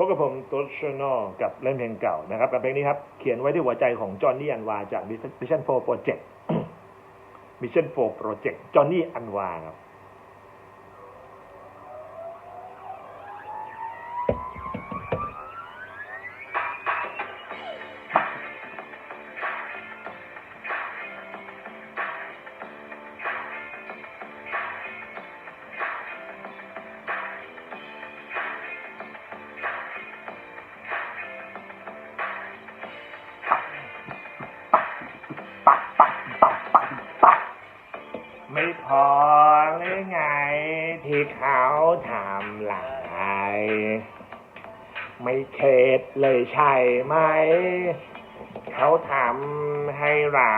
พบกับผมตัวชโนกับเล่นเพลงเก่านะครับกับเพลงนี้ครับเขียนไว้ที่หัวใจของจอห์นนี่อันวาจากมิชชั่นโฟร์โปรเจกต์มิชชั่นโฟร์โปรเจกต์จอห์นนี่อันวาครับ พอหรือไงที่เขาทำลาย ไม่เข็ดเลยใช่ไหม เขาทำให้เรา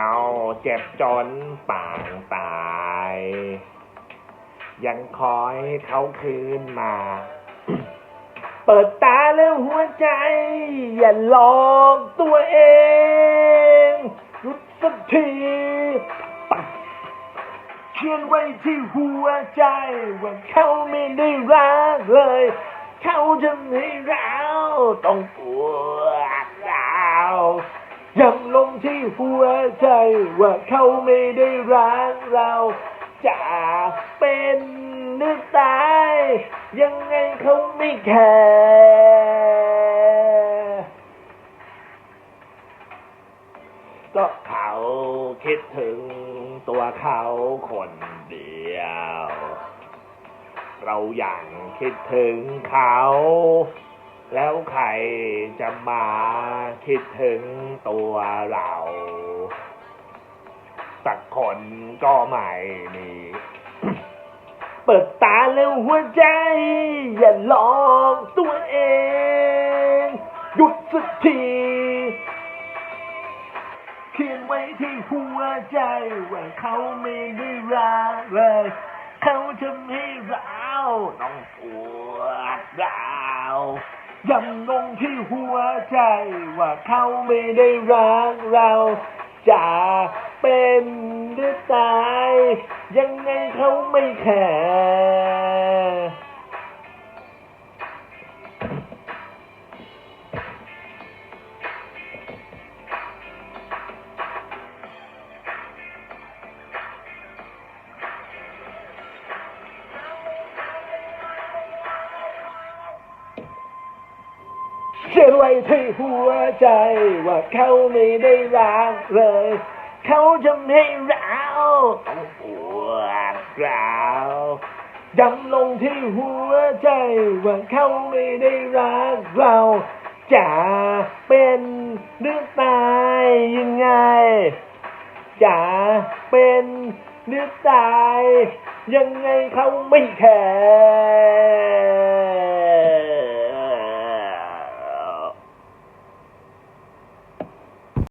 เจ็บจนปางตาย ยังคอยเขาคืนมา เปิดตาแล้วหัวใจ อย่าหลอกตัวเองหยุดสักที ขียนไว้ที่หัวใจว่าเขาไม่ได้รักเลย เขาจะให้เราต้องปวดร้าวย้ำลงที่หัวใจว่าเขาไม่ได้รักเราจะเป็นหรือตาย ยังไงเขาไม่แคร์ ก็เขาคิดถึงตัวเขาคนเดียว เราอย่างคิดถึงเขา แล้วใครจะมาคิดถึงตัวเรา สักคนก็ไม่มีเปิดตาแล้วหัวใจ อย่าหลอกตัวเอง หยุดสักที เขียนไว้ที่หัวใจว่าเขาไม่ได้รักเลย เขาจะให้เราต้องปวดร้าวย้ำลงที่หัวใจว่าเขาไม่ได้รักเราจะเป็นหรือตาย ยังไงเขาไม่แคร์ เขียไว้ที่หัวใจว่าเขาไม่ได้รักเลย เขาจะให้เราต้องปวดร้าวย้ำลงที่หัวใจว่าเขาไม่ได้รักเราจะเป็นหรือตายยังไงจะเป็นหรือตายยังไงเขาไม่แคร์